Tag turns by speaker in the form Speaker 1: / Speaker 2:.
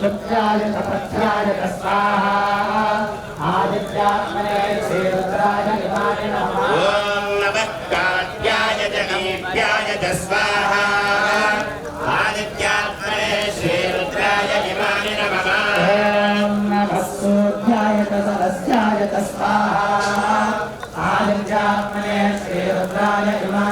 Speaker 1: शुक्राय तपस्याय तस्वाहा आदित्यात्मने श्रीरुद्राय निमाय नमः
Speaker 2: ॐ नमः कात्याय जगम्प्याय च स्वाहा आदित्यात्मने श्रीरुद्राय निमाय नमः
Speaker 1: ॐ नमः सूर्याय तदस्याय तस्वाहा आदित्यात्मने श्रीरुद्राय निमाय